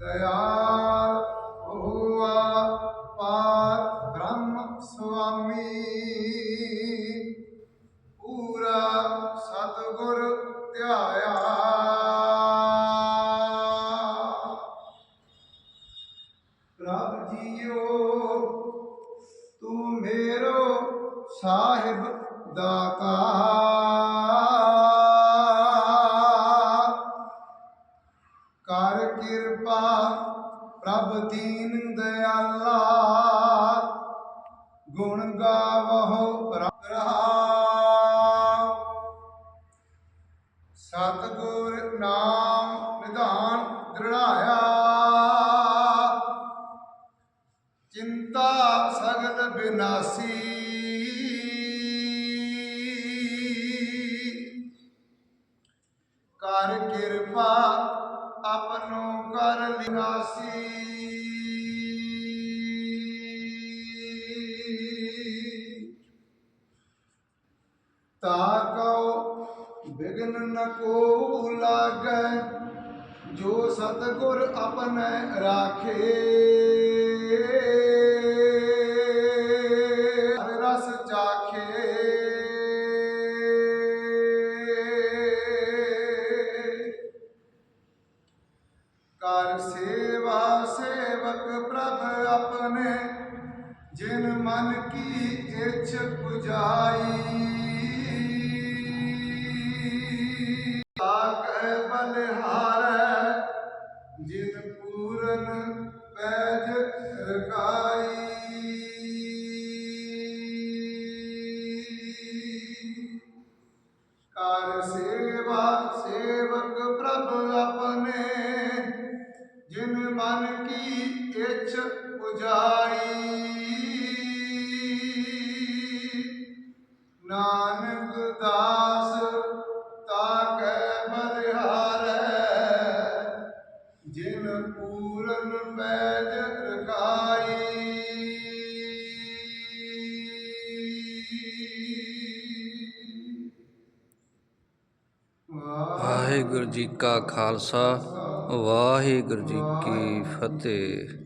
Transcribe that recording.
ਦਇਆਲ ਹੋਆ ਪਾਰ ਬ੍ਰਹਮ ਸੁਆਮੀ ਪੂਰਾ ਸਤਿਗੁਰ ਧਿਆਇਆ ਪ੍ਰਭ ਜੀਓ ਤੂੰ ਮੇਰੋ ਸਾਹਿਬ ਦਾਤਾ ਕਿਰਪਾ ਪ੍ਰਭ ਦੀਨ ਦਿਆਲਾ। ਗੁਣ ਗਾਵਹੁ ਪ੍ਰਭ ਰਹਾਉ ਸਤਿਗੁਰ ਨਾਮ ਨਿਧਾਨ ਦ੍ਰਿੜਾਇਆ। ਚਿੰਤਾ ਸਗਲ ਬਿਨਾਸੀ। ਕਰ ਕਿਰਪਾ ਆਪਨੋ ਕਰ ਲਿਨਾਸੀ ਤਾ ਕਉ ਬਿਗਨ ਨ ਕੋ ਲਾਗੈ ਜੋ ਸਤਗੁਰ ਆਪਨੇ ਰਾਖੇ। ਕਰ ਸੇਵਾ ਸੇਵਕ ਪ੍ਰਭ ਆਪਣੇ, ਜਿਨ ਮਨ ਕੀ ਇੱਛ ਪੁਜਾਈ। ਆਕੈ ਬਲਿਹਾਰ, ਜਿਨ ਪੂਰਨ ਪੈਜ ਰਕਾਈ ਕਰ ਸੇਵਾ ਸੇਵਕ ਪ੍ਰਭ ਆਪਣੇ ਜਿਨ ਮਨ ਕੀ ਇੱਛ ਪੁਜਾਈ ਨਾਨਕ ਦਾਸ ਤਾਕੈ ਬਲਿਹਾਰੈ, ਜਿਨ ਪੂਰਨ ਪੈਜ ਰਕਾਈ ਵਾਹਿਗੁਰੂ ਜੀ ਕਾ ਖਾਲਸਾ। ਵਾਹਿਗੁਰੂ ਜੀ ਕੀ ਫਤਿਹ।